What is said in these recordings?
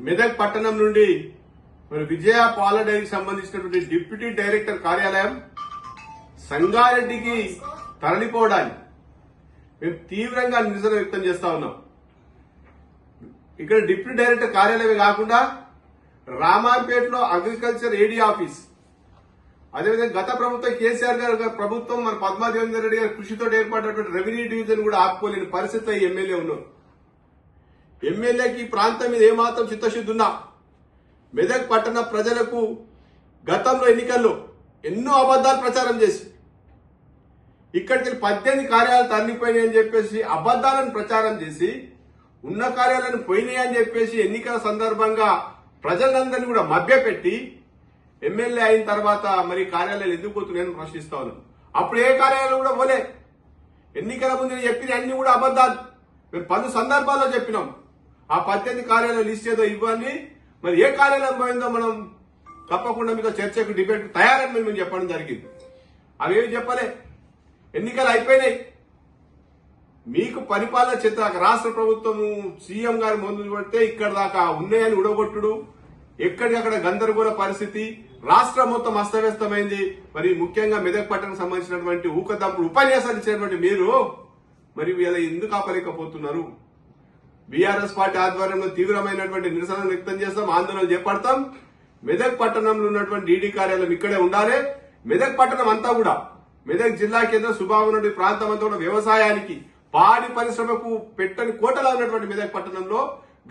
మెదక్ పట్టణం నుండి మరి విజయ పాల డైరీకి సంబంధించినటువంటి డిప్యూటీ డైరెక్టర్ కార్యాలయం సంగారెడ్డికి తరలిపోవడానికి మేము తీవ్రంగా నిరసన వ్యక్తం చేస్తా ఉన్నాం. ఇక్కడ డిప్యూటీ డైరెక్టర్ కార్యాలయమే కాకుండా రామాంపేటలో అగ్రికల్చర్ ఏడీ ఆఫీస్ అదేవిధంగా గత ప్రభుత్వం కేసీఆర్ గారు ప్రభుత్వం మన పద్మాదేవేందర్ రెడ్డి గారి కృషితో ఏర్పడినటువంటి రెవెన్యూ డివిజన్ కూడా ఆపుకోలేని పరిస్థితి ఎమ్మెల్యే ఉన్నారు. ఎమ్మెల్యేకి ఈ ప్రాంతం మీద ఏమాత్రం చిత్తశుద్ధి ఉన్నా? మెదక్ పట్టణ ప్రజలకు గతంలో ఎన్నికల్లో ఎన్నో అబద్ధాలు ప్రచారం చేసి ఇక్కడికి పద్దెనిమిది కార్యాలు తరలిపోయినాయి అని చెప్పేసి అబద్ధాలను ప్రచారం చేసి ఉన్న కార్యాలను పోయినాయి అని చెప్పేసి ఎన్నికల సందర్భంగా ప్రజలందరినీ కూడా మభ్యపెట్టి ఎమ్మెల్యే అయిన తర్వాత మరి కార్యాలయాలు ఎందుకు పోతున్నాయని ప్రశ్నిస్తా ఉన్నాను అప్పుడు ఏ కార్యాలయాలు కూడా పోలే. ఎన్నికల ముందు నేను చెప్పిన అన్ని కూడా అబద్ధాలు. మేము పలు సందర్భాల్లో చెప్పినాం. ఆ పద్దెనిమిది కార్యాలయం లిస్ట్ ఏదో ఇవ్వండి. మరి ఏ కార్యాలయం పోయిందో మనం తప్పకుండా మీకు చర్చకు డిబేట్ తయారని మేము చెప్పడం జరిగింది. అవేమి చెప్పలే. ఎన్నికలు అయిపోయినాయి. మీకు పరిపాలన చేత రాష్ట్ర ప్రభుత్వము సీఎం గారి ముందు పడితే ఇక్కడ దాకా ఉన్నాయని ఉడగొట్టుడు ఎక్కడికక్కడ గందరగోళ పరిస్థితి. రాష్ట్రం మొత్తం అస్తవ్యస్తమైంది. మరి ముఖ్యంగా మెదక్ పట్టణం సంబంధించినటువంటి ఊకదంపుడు ఉపన్యాసాలు ఇచ్చినటువంటి మీరు మరి వీళ్ళ ఎందుకు ఆపలేకపోతున్నారు? బీఆర్ఎస్ పార్టీ ఆధ్వర్యంలో తీవ్రమైనటువంటి నిరసన వ్యక్తం చేస్తాం ఆందోళన చేపడతాం. మెదక్ పట్టణంలో ఉన్నటువంటి డీడీ కార్యాలయం ఇక్కడే ఉండాలి. మెదక్ పట్టణం అంతా కూడా మెదక్ జిల్లా కేంద్ర సుబాబునటి ప్రాంతం అంతా కూడా వ్యవసాయానికి పాడి పరిశ్రమకు పెట్టని కోటలా ఉన్నటువంటి మెదక్ పట్టణంలో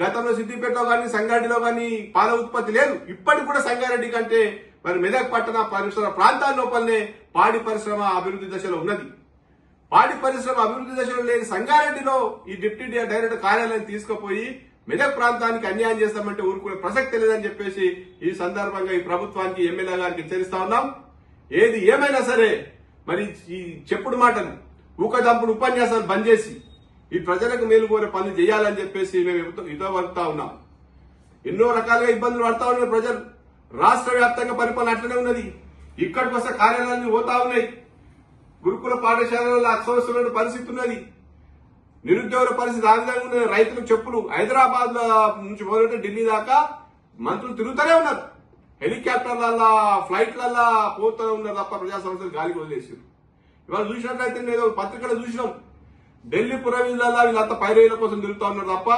గతంలో సిద్దిపేటలో కానీ సంగారెడ్డిలో కానీ పాల ఉత్పత్తి లేదు. ఇప్పటికి కూడా సంగారెడ్డి కంటే మరి మెదక్ పట్టణ పరిశ్రమ ప్రాంతాల లోపలనే పాడి పరిశ్రమ అభివృద్ధి దశలో ఉన్నది. పాడి పరిశ్రమ అభివృద్ధి దశలో లేని సంగారెడ్డిలో ఈ డిప్యూటీ డైరెక్టర్ కార్యాలయం తీసుకుపోయి మెదక్ ప్రాంతానికి అన్యాయం చేస్తామంటే ఊరుకునే ప్రసక్తి లేదని చెప్పేసి ఈ సందర్భంగా ఈ ప్రభుత్వానికి ఎమ్మెల్యే గారికి హెచ్చరిస్తా ఉన్నాం. ఏది ఏమైనా సరే మరి ఈ చెప్పుడు మాటలు ఊకదంపుడు ఉపన్యాసాలు బంద్ చేసి ఈ ప్రజలకు మేలు కోరే పనులు చేయాలని చెప్పేసి మేము ఇదో పడతా ఉన్నాం. ఎన్నో రకాలుగా ఇబ్బందులు పడతా ఉన్నారు ప్రజలు. రాష్ట్ర వ్యాప్తంగా పరిపాలన అట్లనే ఉన్నది. ఇక్కడికి వస్తే కార్యాలయాన్ని పోతా ఉన్నాయి. గురుకుల పాఠశాలలో అక్షరస్తున్న పరిస్థితి ఉన్నది. నిరుద్యోగుల పరిస్థితి ఆ విధంగా ఉన్నది. రైతులకు చెప్పులు హైదరాబాద్ నుంచి మొదలెట్టి ఢిల్లీ దాకా మంత్రులు తిరుగుతూనే ఉన్నారు. హెలికాప్టర్లల్లా ఫ్లైట్లల్లా పోతూ ఉన్నారు తప్ప ప్రజా సంస్థలు గాలికి వదిలేసారు ఇవాళ చూసినట్లయితే నేను పత్రికలు చూసినాం. ఢిల్లీ పురవీధులలో వీళ్ళంతా పైరేల కోసం తిరుగుతూ ఉన్నారు తప్ప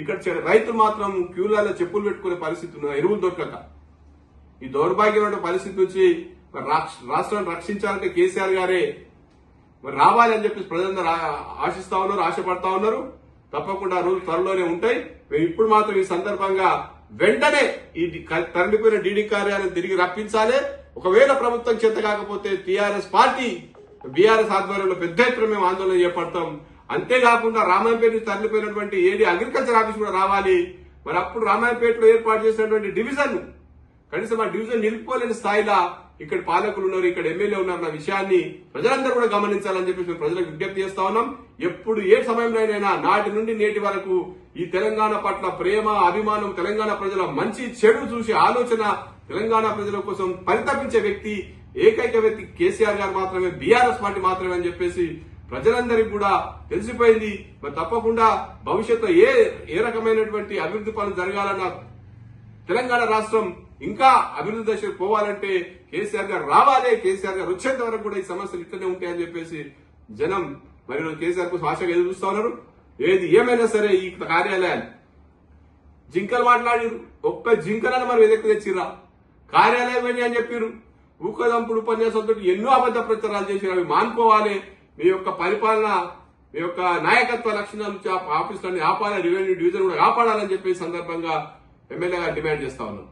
ఇక్కడ రైతులు మాత్రం క్యూలలో చెప్పులు పెట్టుకునే పరిస్థితి ఉన్నది. ఎరువులు దొరకక. ఈ దౌర్భాగ్యమైన పరిస్థితి నుంచి రాష్ట్రాన్ని రక్షించాలంటే కేసీఆర్ గారే మరి రావాలి అని చెప్పేసి ప్రజలందరూ ఆశిస్తా ఉన్నారు ఆశపడతా ఉన్నారు. తప్పకుండా రోజు త్వరలోనే ఉంటాయి. మేము ఇప్పుడు మాత్రం ఈ సందర్భంగా వెంటనే ఈ తరలిపోయిన డీడీ కార్యాలయం తిరిగి రప్పించాలి. ఒకవేళ ప్రభుత్వం చేత కాకపోతే టీఆర్ఎస్ పార్టీ బీఆర్ఎస్ ఆధ్వర్యంలో పెద్ద ఎత్తున మేము ఆందోళన చేపడతాం అంతేకాకుండా రామాయణపేట నుంచి తరలిపోయినటువంటి ఏడి అగ్రికల్చర్ ఆఫీస్ కూడా రావాలి. మరి అప్పుడు రామాయణపేటలో ఏర్పాటు చేసినటువంటి డివిజన్ కనీసం ఆ డివిజన్ నిలుపుకోలేని స్థాయిలో ఇక్కడ పాలకులు ఉన్నారు ఇక్కడ ఎమ్మెల్యే ఉన్నారు అన్న విషయాన్ని ప్రజలందరూ కూడా గమనించాలని చెప్పేసి మేము ప్రజలకు విజ్ఞప్తి చేస్తా ఉన్నాం. ఎప్పుడు ఏ సమయంలోనైనా నాటి నుండి నేటి వరకు ఈ తెలంగాణ పట్ల ప్రేమ అభిమానం తెలంగాణ ప్రజల మంచి చెడు చూసి ఆలోచన తెలంగాణ ప్రజల కోసం పరితపించే వ్యక్తి ఏకైక వ్యక్తి కేసీఆర్ గారు మాత్రమే బీఆర్ఎస్ పార్టీ మాత్రమే అని చెప్పేసి ప్రజలందరికీ కూడా తెలిసిపోయింది. మరి తప్పకుండా భవిష్యత్తులో ఏ ఏ రకమైనటువంటి అభివృద్ధి పనులు జరగాలన్న తెలంగాణ రాష్ట్రం ఇంకా అభివృద్ధి దశకు పోవాలంటే కేసీఆర్ గారు రావాలి. కేసీఆర్ గారు వచ్చేంత వరకు కూడా ఈ సమస్యలు ఇట్లనే ఉంటాయని చెప్పేసి జనం మరి కేసీఆర్ కోసం ఆశగా ఎదురు చూస్తా ఉన్నారు. ఏది ఏమైనా సరే ఈ కార్యాలయాలు జింకలు మాట్లాడిరు. ఒక్క జింకలను మరి వెనక్కి తెచ్చిర్రా? కార్యాలయం ఏంటి అని చెప్పారు ఊకదంపుడు ఉపన్యాసంతో ఎన్నో అబద్ధ ప్రచారాలు చేసిరు అవి మానుకోవాలి. మీ యొక్క పరిపాలన మీ యొక్క నాయకత్వ లక్షణాలు ఆఫీసులన్నీ ఆపాలి. రెవెన్యూ డివిజన్ కూడా కాపాడాలని చెప్పే సందర్భంగా ఎమ్మెల్యేగా డిమాండ్ చేస్తా ఉన్నాం